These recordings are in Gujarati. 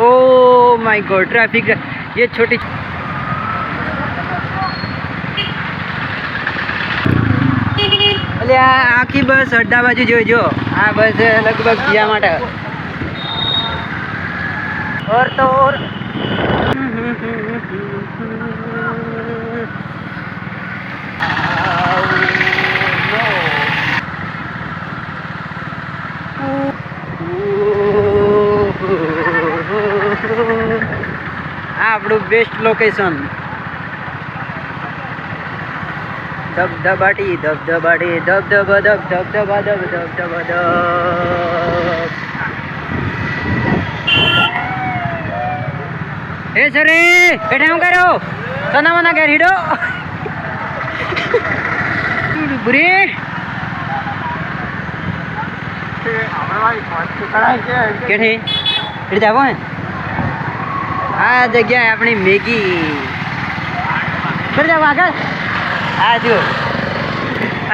ओ माय गॉड ट्रैफिक ये छोटी અલે આ આખી બસ અડધા બાજુ જોઈજો આ બસ લગભગ ગયા માટે ઓર તો ઓર આપણું બેસ્ટ લોકેશન ધબધબાટી ધબધબાટી ધબધબા ધબ ધબધબા ધબ ધબધબા ધબ. એ સરે એટલે શું કરો તના મના ઘેર હીડો. બુરી. કેઠી એટલે જાવો હે. આ જગ્યાએ આપણી મેગી. ફરી જાવ આગળ. આ જો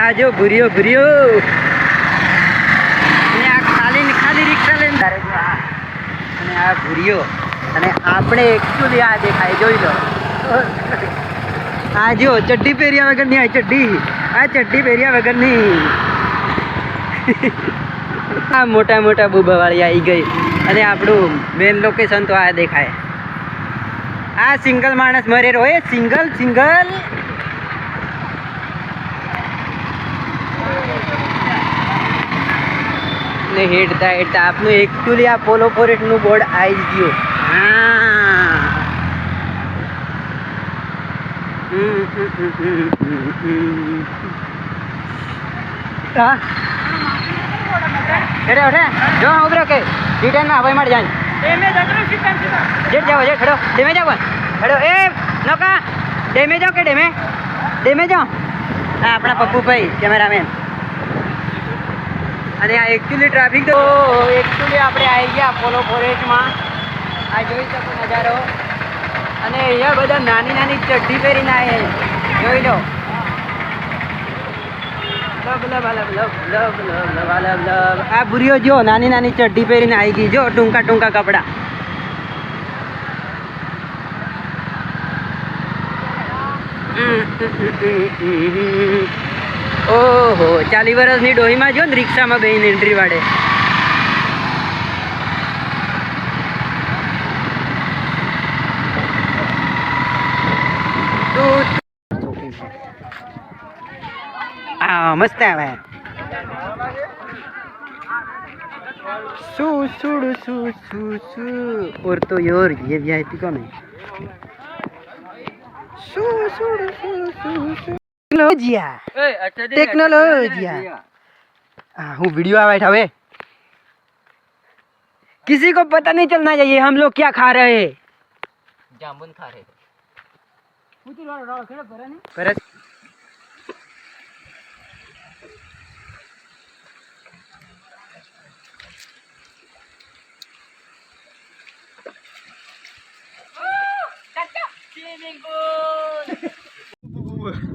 આ જો ભૂરિયો ભૂરિયો આ ખાલી ને ખાલી રિક્ષા લઈને તારે અને આ ભૂરિયો અને આપણે એકચ્યુઅલી આ દેખાય, જોઈ લો. આ જો ચડ્ડી પહેર્યા વગરની આ ચડ્ડી. આ ચડ્ડી પહેર્યા વગરની આ મોટા મોટા બુબાવાળી આવી ગઈ. અને આપણું મેન લોકેશન તો આ દેખાય. આ સિંગલ માણસ મરે એ સિંગલ સિંગલ ને હેડતા હેડતા આપનું એકચ્યુઅલી આ પોલો ફોરેસ્ટનું બોર્ડ આવી જ ગયું હા હમ, હેડે જો ઉભરો કે રિટર્નમાં હવાઈ માટે જાય જેટ જાવ જેટ ડેમે એ નોકા. ડેમે જાઓ કે ડેમે ડેમે જાઓ હા આપણા પપ્પુભાઈ કેમેરામેન અને આ એકચ્યુઅલી ટ્રાફિક તો એકચ્યુઅલી આપણે આવી ગયા પોલો ફોરેસ્ટમાં આ જોઈ શકો નજારો. અને અહીંયા બધા નાની નાની ચડ્ડી પહેરીને આવે જોઈ લો. આ બુરીઓ જો નાની નાની ચડ્ડી પહેરીને આવી ગઈ, જો ટૂંકા ટૂંકા કપડા. ઓહો ચાલી વર્ષની ડોહીમાં જો ને રિક્ષામાં બેહીને એન્ટ્રી વાળે. આ મસ્ત આવે શું શું શું શું શું और तो योर ये वीआईपी कौन है શું શું શું શું શું ટેકનોલોજીયા टेक्नोलॉजिया हाँ हूँ वीडियो आ बैठा हुए किसी को पता नहीं चलना चाहिए हम लोग क्या खा रहे हैं જાંબુન ખા સ્વિમિંગ પુલ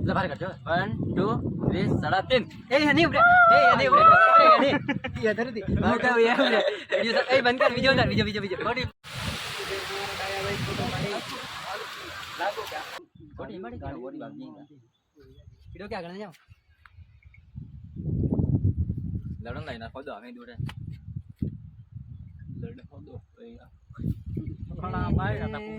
જબર કરજો 1 2 3 3.5 એ હની ઉભરે એ હની ઉભરે એ હની યે અમે દોડે લડણ